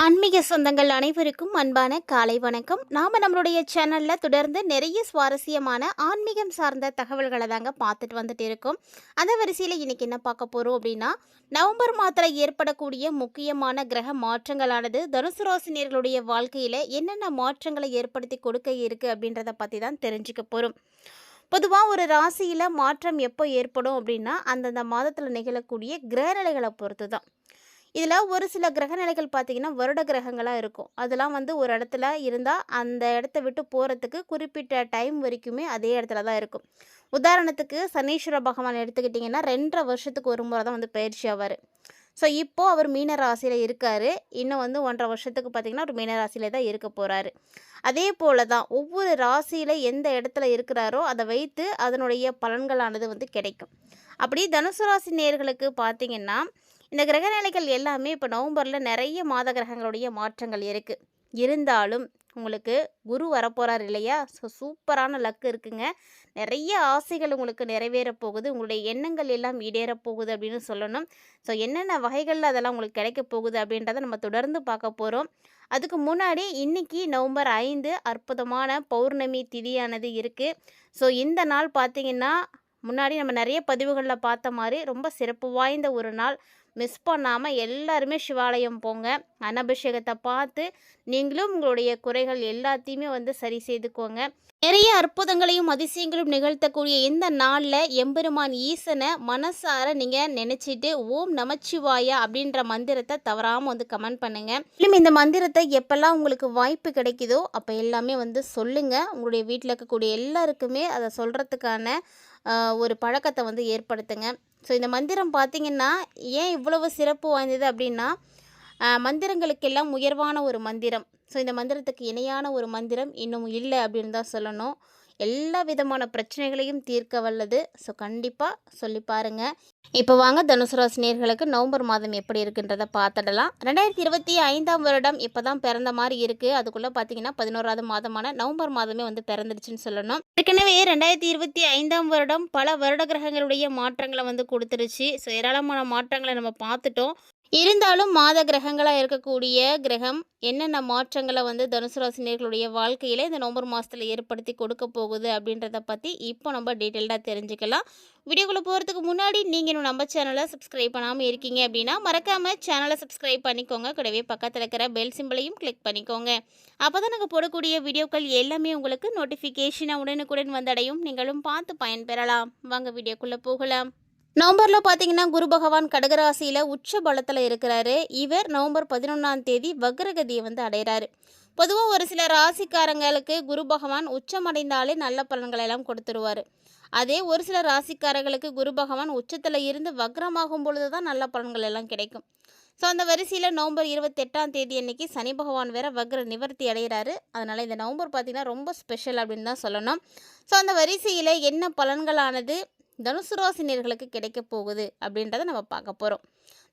ஆன்மீக சொந்தங்கள் அனைவருக்கும் அன்பான காலை வணக்கம். நாம் நம்மளுடைய சேனலில் தொடர்ந்து நிறைய சுவாரஸ்யமான ஆன்மீகம் சார்ந்த தகவல்களை தாங்க பார்த்துட்டு வந்துட்டு இருக்கோம். அந்த வரிசையில் இன்னைக்கு என்ன பார்க்க போகிறோம் அப்படின்னா நவம்பர் மாதத்தில் ஏற்படக்கூடிய முக்கியமான கிரக மாற்றங்களானது தனுசு ராசினியர்களுடைய வாழ்க்கையில் என்னென்ன மாற்றங்களை ஏற்படுத்தி கொடுக்க இருக்குது அப்படின்றத பற்றி தான் தெரிஞ்சுக்க போகிறோம் பொதுவாக ஒரு ராசியில் மாற்றம் எப்போ ஏற்படும் அப்படின்னா அந்தந்த மாதத்தில் நிகழக்கூடிய கிரகநிலைகளை பொறுத்து தான் இதில் ஒரு சில கிரகநிலைகள் பார்த்திங்கன்னா வருட கிரகங்களாக இருக்கும். அதெல்லாம் வந்து ஒரு இடத்துல இருந்தால் அந்த இடத்த விட்டு போகிறதுக்கு குறிப்பிட்ட டைம் வரைக்குமே அதே இடத்துல தான் இருக்கும். உதாரணத்துக்கு சனீஸ்வர பகவான் எடுத்துக்கிட்டிங்கன்னா ரெண்டரை வருஷத்துக்கு ஒரு முறை தான் வந்து பயிற்சி ஆவார். ஸோ இப்போது அவர் மீன ராசியில் இருக்கார். இன்னும் வந்து ஒன்றரை வருஷத்துக்கு பார்த்திங்கன்னா அவர் மீன ராசியில் தான் இருக்க போகிறாரு அதே போல் தான் ஒவ்வொரு ராசியில் எந்த இடத்துல இருக்கிறாரோ அதை வைத்து அதனுடைய பலன்களானது வந்து கிடைக்கும். அப்படி தனுசு ராசி நேர்களுக்கு பார்த்திங்கன்னா இந்த கிரகநிலைகள் எல்லாமே இப்போ நவம்பரில் நிறைய மாத கிரகங்களுடைய மாற்றங்கள் இருக்குது இருந்தாலும் உங்களுக்கு குரு வரப்போகிறார் இல்லையா? ஸோ சூப்பரான லக்கு இருக்குங்க. நிறைய ஆசைகள் உங்களுக்கு நிறைவேற போகுது. உங்களுடைய எண்ணங்கள் எல்லாம் ஈடேற போகுது அப்படின்னு சொல்லணும். ஸோ என்னென்ன வகைகளில் அதெல்லாம் உங்களுக்கு கிடைக்க போகுது அப்படின்றத நம்ம தொடர்ந்து பார்க்க போகிறோம் அதுக்கு முன்னாடி இன்றைக்கி நவம்பர் ஐந்து அற்புதமான பௌர்ணமி திதியானது இருக்குது ஸோ இந்த நாள் பார்த்திங்கன்னா முன்னாடி நம்ம நிறைய பதிவுகளில் பார்த்த மாதிரி ரொம்ப சிறப்பு வாய்ந்த ஒரு நாள். மிஸ் பண்ணாமல் எல்லாருமே சிவாலயம் போங்க. அன்னபிஷேகத்தை பார்த்து நீங்களும் உங்களுடைய குறைகள் எல்லாத்தையுமே வந்து சரி செய்துக்கோங்க. நிறைய அற்புதங்களையும் அதிசயங்களும் நிகழ்த்தக்கூடிய இந்த நாளில் எம்பெருமான் ஈசனை மனசார நீங்கள் நினச்சிட்டு ஓம் நமச்சிவாயா அப்படின்ற மந்திரத்தை தவறாமல் வந்து கமெண்ட் பண்ணுங்கள் மேலும் இந்த மந்திரத்தை எப்பெல்லாம் உங்களுக்கு வாய்ப்பு கிடைக்குதோ அப்போ எல்லாமே வந்து சொல்லுங்கள் உங்களுடைய வீட்டில் இருக்கக்கூடிய எல்லாருக்குமே அதை சொல்கிறதுக்கான ஒரு பழக்கத்தை வந்து ஏற்படுத்துங்க. ஸோ இந்த மந்திரம் பார்த்திங்கன்னா ஏன் இவ்வளவு சிறப்பு வாய்ந்தது அப்படின்னா மந்திரங்களுக்கெல்லாம் உயர்வான ஒரு மந்திரம். ஸோ இந்த மந்திரத்துக்கு இணையான ஒரு மந்திரம் இன்னும் இல்லை அப்படின்னு தான் சொல்லணும். எல்லா விதமான பிரச்சனைகளையும் தீர்க்க வல்லது. ஸோ கண்டிப்பாக சொல்லி பாருங்கள் இப்போ வாங்க தனுசு ராசினியர்களுக்கு நவம்பர் மாதம் எப்படி இருக்குன்றதை பார்த்துடலாம். ரெண்டாயிரத்தி இருபத்தி ஐந்தாம் வருடம் இப்போ தான் பிறந்த மாதிரி இருக்குது அதுக்குள்ளே பார்த்தீங்கன்னா பதினோராவது மாதமான நவம்பர் மாதமே வந்து பிறந்துருச்சுன்னு சொல்லணும். ஏற்கனவே ரெண்டாயிரத்தி இருபத்தி ஐந்தாம் வருடம் பல வருட கிரகங்களுடைய மாற்றங்களை வந்து கொடுத்துருச்சு. ஸோ ஏராளமான மாற்றங்களை நம்ம பார்த்துட்டோம். இருந்தாலும் மாத கிரகங்களாக இருக்கக்கூடிய கிரகம் என்னென்ன மாற்றங்களை வந்து தனுசு ராசினியர்களுடைய வாழ்க்கையில் இந்த நவம்பர் மாதத்தில் ஏற்படுத்தி கொடுக்க போகுது அப்படின்றத பற்றி இப்போ நம்ம டீட்டெயில்டாக தெரிஞ்சுக்கலாம். வீடியோக்குள்ளே போகிறதுக்கு முன்னாடி நீங்கள் இன்னும் நம்ம சேனலை சப்ஸ்கிரைப் பண்ணாமல் இருக்கீங்க அப்படின்னா மறக்காமல் சேனலை சப்ஸ்கிரைப் பண்ணிக்கோங்க. கூடவே பக்கத்தில் இருக்கிற பெல் சிம்பிளையும் கிளிக் பண்ணிக்கோங்க. அப்போ தான் நாங்கள் போடக்கூடிய வீடியோக்கள் எல்லாமே உங்களுக்கு நோட்டிஃபிகேஷனாக உடனுக்குடன் வந்தடையும். நீங்களும் பார்த்து பயன்பெறலாம். வாங்க வீடியோக்குள்ளே போகலாம். நவம்பரில் பார்த்தீங்கன்னா குரு பகவான் கடகராசியில் உச்ச பலத்தில் இருக்கிறாரு. இவர் நவம்பர் பதினொன்றாம் தேதி வக்ரகதியை வந்து அடைகிறாரு பொதுவாக ஒரு சில ராசிக்காரங்களுக்கு குரு பகவான் உச்சமடைந்தாலே நல்ல பலன்களை எல்லாம் கொடுத்துருவார். அதே ஒரு சில ராசிக்காரர்களுக்கு குரு பகவான் உச்சத்தில் இருந்து வக்ரமாகும் பொழுது தான் நல்ல பலன்கள் எல்லாம் கிடைக்கும். ஸோ அந்த வரிசையில் நவம்பர் இருபத்தெட்டாம் தேதி அன்னைக்கு சனி பகவான் வேற வக்ர நிவர்த்தி அடைகிறாரு அதனால் இந்த நவம்பர் பார்த்திங்கன்னா ரொம்ப ஸ்பெஷல் அப்படின்னு தான் சொல்லணும். ஸோ அந்த வரிசையில் என்ன பலன்களானது? தனுசு ராசினியர்களுக்கு கிடைக்க போகுது அப்படின்றத நம்ம பார்க்க போகிறோம்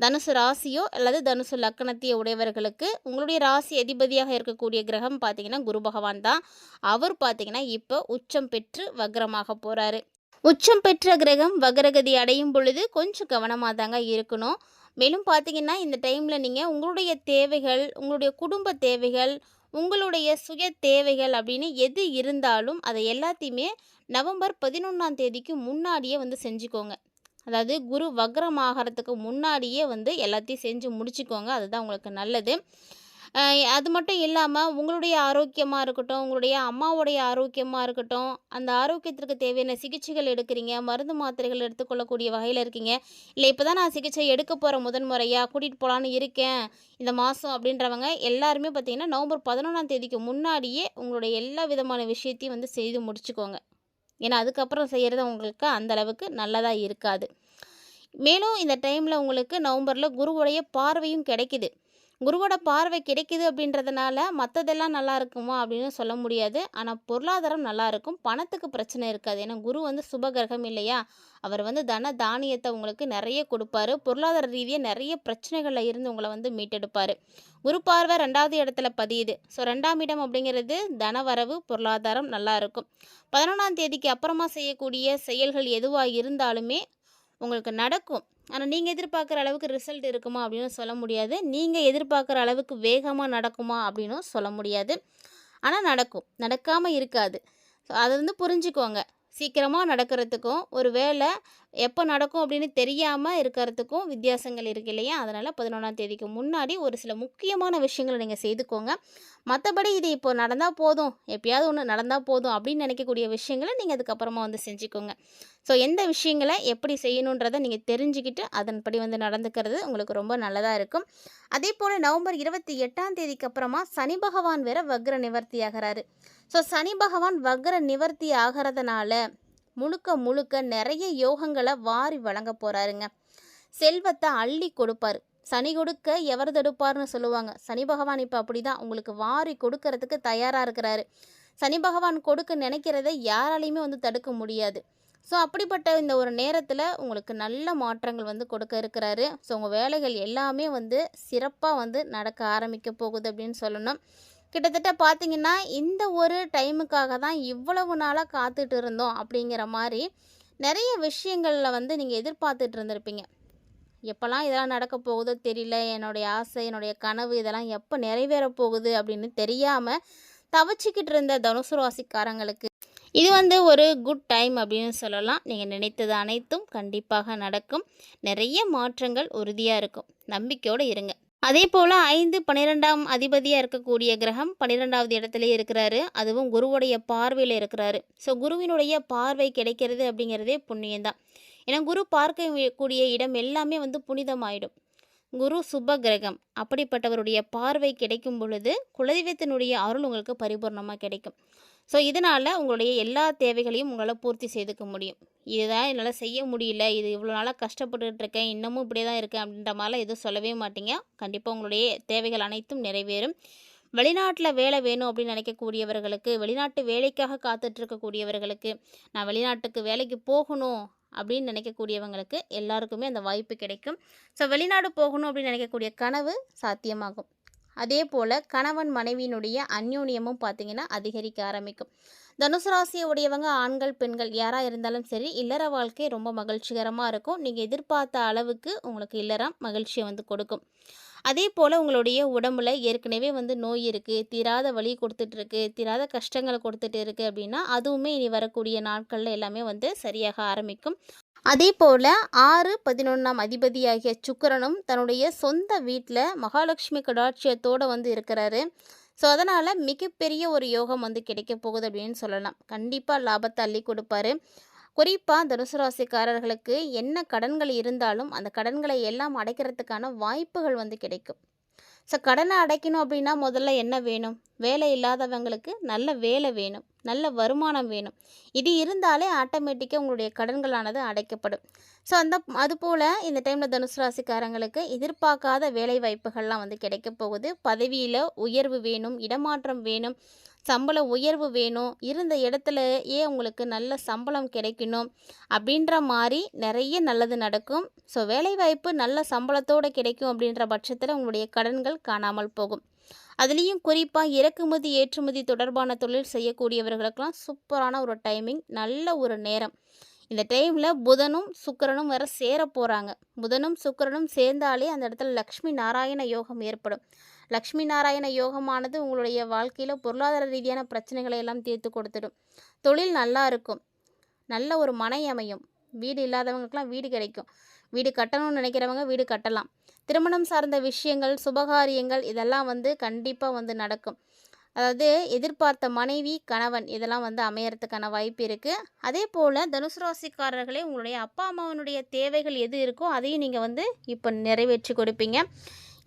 தனுசு ராசியோ அல்லது தனுசு லக்கணத்தையோ உடையவர்களுக்கு உங்களுடைய ராசி அதிபதியாக இருக்கக்கூடிய கிரகம் பார்த்தீங்கன்னா குரு பகவான் தான். அவர் பார்த்தீங்கன்னா இப்போ உச்சம் பெற்று வக்ரமாக போகிறாரு உச்சம் பெற்ற கிரகம் வக்ரகதி அடையும் பொழுது கொஞ்சம் கவனமாக தாங்க இருக்கணும். மேலும் பார்த்தீங்கன்னா இந்த டைமில் நீங்கள் உங்களுடைய தேவைகள் உங்களுடைய குடும்ப தேவைகள் உங்களுடைய சுய தேவைகள் அப்படின்னு எது இருந்தாலும் அதை எல்லாத்தையுமே நவம்பர் பதினொன்றாம் தேதிக்கு முன்னாடியே வந்து செஞ்சுக்கோங்க. அதாவது குரு வக்ரமாகறதுக்கு முன்னாடியே வந்து எல்லாத்தையும் செஞ்சு முடிச்சுக்கோங்க. அதுதான் உங்களுக்கு நல்லது. அது மட்டும் இல்லாமல் உங்களுடைய ஆரோக்கியமாக இருக்கட்டும் உங்களுடைய அம்மாவுடைய ஆரோக்கியமாக இருக்கட்டும் அந்த ஆரோக்கியத்திற்கு தேவையான சிகிச்சைகள் எடுக்கிறீங்க மருந்து மாத்திரைகள் எடுத்துக்கொள்ளக்கூடிய வகையில் இருக்கீங்க. இல்லை இப்போ தான் நான் சிகிச்சை எடுக்க போகிற முதன்முறையாக கூட்டிகிட்டு போகலான்னு இருக்கேன் இந்த மாதம் அப்படின்றவங்க எல்லாருமே பார்த்திங்கன்னா நவம்பர் பதினொன்றாம் தேதிக்கு முன்னாடியே உங்களுடைய எல்லா விதமான விஷயத்தையும் வந்து செய்து முடிச்சுக்கோங்க. ஏன்னா அதுக்கப்புறம் செய்கிறது உங்களுக்கு அந்தளவுக்கு நல்லதாக இருக்காது. மேலும் இந்த டைமில் உங்களுக்கு நவம்பரில் குருவுடைய பார்வையும் கிடைக்குது. குருவோட பார்வை கிடைக்குது அப்படின்றதுனால மற்றதெல்லாம் நல்லா இருக்குமா அப்படின்னு சொல்ல முடியாது. ஆனால் பொருளாதாரம் நல்லா இருக்கும். பணத்துக்கு பிரச்சனை இருக்காது. ஏன்னா குரு வந்து சுபகிரகம் இல்லையா? அவர் வந்து தன தானியத்தை உங்களுக்கு நிறைய கொடுப்பாரு. பொருளாதார ரீதியாக நிறைய பிரச்சனைகளில் இருந்து உங்களை வந்து மீட்டெடுப்பார். குரு பார்வை ரெண்டாவது இடத்துல பதியுது. ஸோ ரெண்டாம் இடம் அப்படிங்கிறது தனவரவு பொருளாதாரம் நல்லா இருக்கும். பதினொன்றாம் தேதிக்கு அப்புறமா செய்யக்கூடிய செயல்கள் எதுவாக இருந்தாலுமே உங்களுக்கு நடக்கும். ஆனால் நீங்கள் எதிர்பார்க்குற அளவுக்கு ரிசல்ட் இருக்குமா அப்படின்னு சொல்ல முடியாது. நீங்கள் எதிர்பார்க்குற அளவுக்கு வேகமாக நடக்குமா அப்படின்னும் சொல்ல முடியாது. ஆனால் நடக்கும். நடக்காமல் இருக்காது. ஸோ அதை வந்து புரிஞ்சுக்கோங்க. சீக்கிரமாக நடக்கிறதுக்கும் ஒரு வேலை எப்போ நடக்கும் அப்படின்னு தெரியாமல் இருக்கிறதுக்கும் வித்தியாசங்கள் இருக்கு இல்லையா? அதனால் பதினொன்றாம் தேதிக்கு முன்னாடி ஒரு சில முக்கியமான விஷயங்களை நீங்கள் செய்துக்கோங்க. மற்றபடி இது இப்போ நடந்தால் போதும். எப்பயாவது ஒன்று நடந்தால் போதும் அப்படின்னு நினைக்கக்கூடிய விஷயங்களை நீங்கள் அதுக்கப்புறமா வந்து செஞ்சுக்கோங்க. ஸோ எந்த விஷயங்களை எப்படி செய்யணுன்றதை நீங்கள் தெரிஞ்சுக்கிட்டு அதன்படி வந்து நடந்துக்கிறது உங்களுக்கு ரொம்ப நல்லதாக இருக்கும். அதே போல் நவம்பர் இருபத்தி எட்டாம் தேதிக்கு அப்புறமா சனி பகவான் வேற வக்ர நிவர்த்தி ஆகிறாரு. ஸோ சனி பகவான் வக்ர நிவர்த்தி ஆகிறதுனால முழுக்க முழுக்க நிறைய யோகங்களை வாரி வழங்க போகிறாருங்க செல்வத்தை அள்ளி கொடுப்பார். சனி கொடுக்க எவர் தடுப்பார்னு சொல்லுவாங்க. சனி பகவான் இப்போ அப்படி தான் உங்களுக்கு வாரி கொடுக்கறதுக்கு தயாராக இருக்கிறாரு. சனி பகவான் கொடுக்க நினைக்கிறத யாராலையுமே வந்து தடுக்க முடியாது. ஸோ அப்படிப்பட்ட இந்த ஒரு நேரத்தில் உங்களுக்கு நல்ல மாற்றங்கள் வந்து கொடுக்க இருக்கிறாரு. ஸோ உங்கள் வேலைகள் எல்லாமே வந்து சிறப்பாக வந்து நடக்க ஆரம்பிக்க போகுது அப்படின்னு சொல்லணும். கிட்டத்தட்ட பார்த்தீங்கன்னா இந்த ஒரு டைமுக்காக தான் இவ்வளவு நாளாக காத்துட்டு இருந்தோம் அப்படிங்கிற மாதிரி நிறைய விஷயங்களில் வந்து நீங்கள் எதிர்பார்த்துட்டு இருந்திருப்பீங்க. எப்போல்லாம் இதெல்லாம் நடக்க போகுதோ தெரியல. என்னுடைய ஆசை என்னுடைய கனவு இதெல்லாம் எப்போ நிறைவேற போகுது அப்படின்னு தெரியாமல் தவச்சிக்கிட்டு இருந்த தனுசு ராசிக்காரங்களுக்கு இது வந்து ஒரு குட் டைம் அப்படின்னு சொல்லலாம். நீங்கள் நினைத்தது அனைத்தும் கண்டிப்பாக நடக்கும். நிறைய மாற்றங்கள் உறுதியாக இருக்கும். நம்பிக்கையோடு இருங்க. அதே போல் ஐந்து பன்னிரெண்டாம் அதிபதியாக இருக்கக்கூடிய கிரகம் பன்னிரெண்டாவது இடத்துல இருக்கிறாரு. அதுவும் குருவுடைய பார்வையில் இருக்கிறாரு. ஸோ குருவினுடைய பார்வை கிடைக்கிறது அப்படிங்கிறதே புண்ணியம்தான். ஏன்னா குரு பார்க்க கூடிய இடம் எல்லாமே வந்து புனிதமாயிடும். குரு சுப கிரகம். அப்படிப்பட்டவருடைய பார்வை கிடைக்கும் பொழுது குலதெய்வத்தினுடைய அருள் உங்களுக்கு பரிபூர்ணமாக கிடைக்கும். ஸோ இதனால் உங்களுடைய எல்லா தேவைகளையும் உங்களால் பூர்த்தி செய்துக்க முடியும். இதுதான் என்னால் செய்ய முடியல. இது இவ்வளோ நாளாக கஷ்டப்பட்டுட்டு இருக்கேன். இன்னமும் இப்படியே தான் இருக்கேன் அப்படின்ற மாதிரிலாம் எதுவும் சொல்லவே மாட்டீங்க. கண்டிப்பாக உங்களுடைய தேவைகள் அனைத்தும் நிறைவேறும். வெளிநாட்டில் வேலை வேணும் அப்படின்னு நினைக்கக்கூடியவர்களுக்கு வெளிநாட்டு வேலைக்காக காத்துட்டு இருக்கக்கூடியவர்களுக்கு நான் வெளிநாட்டுக்கு வேலைக்கு போகணும் அப்படின்னு நினைக்கக்கூடியவங்களுக்கு எல்லாருக்குமே அந்த வாய்ப்பு கிடைக்கும். ஸோ வெளிநாடு போகணும் அப்படின்னு நினைக்கக்கூடிய கனவு சாத்தியமாகும். அதே போல் கணவன் மனைவியினுடைய அந்யோன்யமும் பார்த்திங்கன்னா அதிகரிக்க ஆரம்பிக்கும். தனுசு ராசியை உடையவங்க ஆண்கள் பெண்கள் யாராக இருந்தாலும் சரி இல்லற வாழ்க்கை ரொம்ப மகிழ்ச்சிகரமாக இருக்கும். நீங்கள் எதிர்பார்த்த அளவுக்கு உங்களுக்கு இல்லறம் மகிழ்ச்சியை வந்து கொடுக்கும். அதே போல் உங்களுடைய உடம்புல ஏற்கனவே வந்து நோய் இருக்குது தீராத வலி கொடுத்துட்ருக்கு தீராத கஷ்டங்களை கொடுத்துட்டு இருக்குது அப்படின்னா அதுவுமே இனி வரக்கூடிய நாட்களில் எல்லாமே வந்து சரியாக ஆரம்பிக்கும். அதே போல் ஆறு பதினொன்றாம் அதிபதியாகிய சுக்கரனும் தன்னுடைய சொந்த வீட்டில் மகாலட்சுமி கடாட்சியத்தோடு வந்து இருக்கிறாரு. ஸோ அதனால் மிகப்பெரிய ஒரு யோகம் வந்து கிடைக்க போகுது அப்படின்னு சொல்லலாம். கண்டிப்பாக லாபத்தை அள்ளி கொடுப்பாரு. குறிப்பாக தனுசு ராசிக்காரர்களுக்கு என்ன கடன்கள் இருந்தாலும் அந்த கடன்களை எல்லாம் அடைக்கிறதுக்கான வாய்ப்புகள் வந்து கிடைக்கும். ஸோ கடனை அடைக்கணும் அப்படின்னா முதல்ல என்ன வேணும்? வேலை இல்லாதவங்களுக்கு நல்ல வேலை வேணும். நல்ல வருமானம் வேணும். இது இருந்தாலே ஆட்டோமேட்டிக்காக உங்களுடைய கடன்களானது அடைக்கப்படும். ஸோ அந்த அதுபோல் இந்த டைமில் தனுசு ராசிக்காரங்களுக்கு எதிர்பார்க்காத வேலை வாய்ப்புகள்லாம் வந்து கிடைக்க போகுது. பதவியில் உயர்வு வேணும் இடமாற்றம் வேணும் சம்பள உயர்வு வேணும் இருந்த இடத்துலயே உங்களுக்கு நல்ல சம்பளம் கிடைக்கணும் அப்படின்ற மாதிரி நிறைய நல்லது நடக்கும். ஸோ வேலைவாய்ப்பு நல்ல சம்பளத்தோடு கிடைக்கும் அப்படின்ற பட்சத்தில் உங்களுடைய கடன்கள் காணாமல் போகும். அதுலேயும் குறிப்பாக இறக்குமதி ஏற்றுமதி தொடர்பான தொழில் செய்யக்கூடியவர்களுக்கெல்லாம் சூப்பரான ஒரு டைமிங் நல்ல ஒரு நேரம். இந்த டைமில் புதனும் சுக்கிரனும் வேற சேர போகிறாங்க புதனும் சுக்கிரனும் சேர்ந்தாலே அந்த இடத்துல லக்ஷ்மி நாராயண யோகம் ஏற்படும். லக்ஷ்மி நாராயண யோகமானது உங்களுடைய வாழ்க்கையில் பொருளாதார ரீதியான பிரச்சனைகளை எல்லாம் தீர்த்து கொடுத்துடும். தொழில் நல்லா இருக்கும். நல்ல ஒரு மனை அமையும். வீடு இல்லாதவங்களுக்கெல்லாம் வீடு கிடைக்கும். வீடு கட்டணும்னு நினைக்கிறவங்க வீடு கட்டலாம். திருமணம் சார்ந்த விஷயங்கள் சுபகாரியங்கள் இதெல்லாம் வந்து கண்டிப்பாக வந்து நடக்கும். அதாவது எதிர்பார்த்த மனைவி கணவன் இதெல்லாம் வந்து அமையறதுக்கான வாய்ப்பு இருக்குது அதே போல் தனுசு ராசிக்காரர்களே உங்களுடைய அப்பா அம்மாவனுடைய தேவைகள் எது இருக்கோ அதையும் நீங்கள் வந்து இப்போ நிறைவேற்றி கொடுப்பீங்க.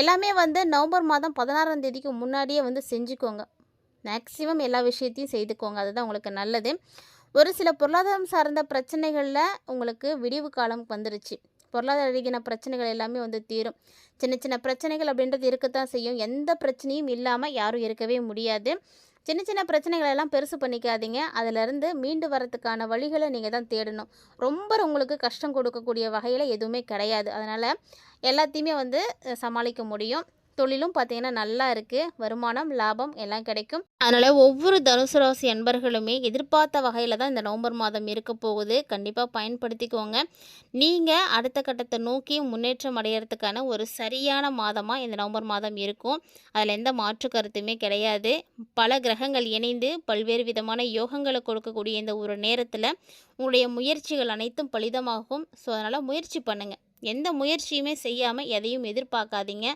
எல்லாமே வந்து நவம்பர் மாதம் பதினாறாம் தேதிக்கு முன்னாடியே வந்து செஞ்சுக்கோங்க. மேக்ஸிமம் எல்லா விஷயத்தையும் செய்துக்கோங்க. அதுதான் உங்களுக்கு நல்லது. ஒரு சில பொருளாதாரம் சார்ந்த பிரச்சனைகளில் உங்களுக்கு விடிவு காலம் வந்துருச்சு. பொருளாதார ரீதியான பிரச்சனைகள் எல்லாமே வந்து தீரும். சின்ன சின்ன பிரச்சனைகள் அப்படின்றது இருக்கத்தான் செய்யும். எந்த பிரச்சனையும் இல்லாமல் யாரும் இருக்கவே முடியாது. சின்ன சின்ன பிரச்சனைகள் எல்லாம் பெருசு பண்ணிக்காதீங்க. அதிலிருந்து மீண்டு வரத்துக்கான வழிகளை நீங்கள் தான் தேடணும். ரொம்ப உங்களுக்கு கஷ்டம் கொடுக்கக்கூடிய வகையில் எதுவுமே கிடையாது. அதனால் எல்லாத்தையுமே வந்து சமாளிக்க முடியும். தொழிலும் பார்த்தீங்கன்னா நல்லா இருக்குது வருமானம் லாபம் எல்லாம் கிடைக்கும். அதனால் ஒவ்வொரு தனுசு ராசி அன்பர்களுமே எதிர்பார்த்த வகையில் தான் இந்த நவம்பர் மாதம் இருக்க போகுது. கண்டிப்பாக பயன்படுத்திக்கோங்க. நீங்கள் அடுத்த கட்டத்தை நோக்கி முன்னேற்றம் அடையிறதுக்கான ஒரு சரியான மாதமாக இந்த நவம்பர் மாதம் இருக்கும். அதில் எந்த மாற்று கருத்துமே கிடையாது. பல கிரகங்கள் இணைந்து பல்வேறு விதமான யோகங்களை கொடுக்கக்கூடிய இந்த ஒரு நேரத்தில் உங்களுடைய முயற்சிகள் அனைத்தும் பலிதமாகும். ஸோ அதனால் முயற்சி பண்ணுங்கள் எந்த முயற்சியுமே செய்யாமல் எதையும் எதிர்பார்க்காதீங்க.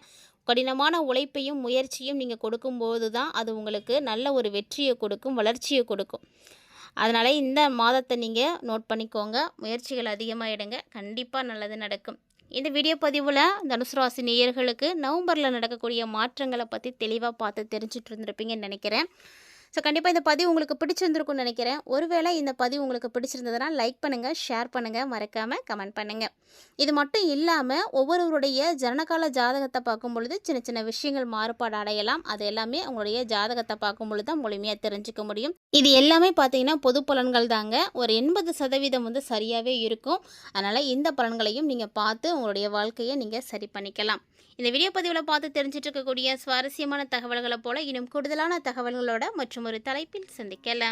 கடினமான உழைப்பையும் முயற்சியும் நீங்கள் கொடுக்கும்போது தான் அது உங்களுக்கு நல்ல ஒரு வெற்றியை கொடுக்கும் வளர்ச்சியை கொடுக்கும். அதனால் இந்த மாதத்தை நீங்கள் நோட் பண்ணிக்கோங்க. முயற்சிகள் அதிகமாக எடுங்க. கண்டிப்பாக நல்லது நடக்கும். இந்த வீடியோ பதிவில் தனுசு ராசி நேயர்களுக்கு நவம்பரில் நடக்கக்கூடிய மாற்றங்களை பற்றி தெளிவாக பார்த்து தெரிஞ்சுட்டு இருந்திருப்பீங்கன்னு நினைக்கிறேன். ஸோ கண்டிப்பாக இந்த பதிவு உங்களுக்கு பிடிச்சிருந்துருக்கும்னு நினைக்கிறேன். ஒருவேளை இந்த பதிவு உங்களுக்கு பிடிச்சிருந்ததுன்னா லைக் பண்ணுங்கள் ஷேர் பண்ணுங்கள் மறக்காமல் கமெண்ட் பண்ணுங்கள் இது மட்டும் இல்லாமல் ஒவ்வொருவருடைய ஜனனகால ஜாதகத்தை பார்க்கும் பொழுது சின்ன சின்ன விஷயங்கள் மாறுபாடு அடையலாம். அது எல்லாமே உங்களுடைய ஜாதகத்தை பார்க்கும் பொழுது தான் முழுமையாக தெரிஞ்சுக்க முடியும். இது எல்லாமே பார்த்தீங்கன்னா பொது பலன்கள் தாங்க. ஒரு எண்பது சதவீதம் வந்து சரியாகவே இருக்கும். அதனால் இந்த பலன்களையும் நீங்கள் பார்த்து உங்களுடைய வாழ்க்கையை நீங்கள் சரி பண்ணிக்கலாம். இந்த வீடியோ பதிவில் பார்த்து தெரிஞ்சிட்டு இருக்கக்கூடிய சுவாரஸ்யமான தகவல்களை போல இன்னும் கூடுதலான தகவல்களோட மற்றும் ஒரு தலைப்பில் சந்திக்கலாம்.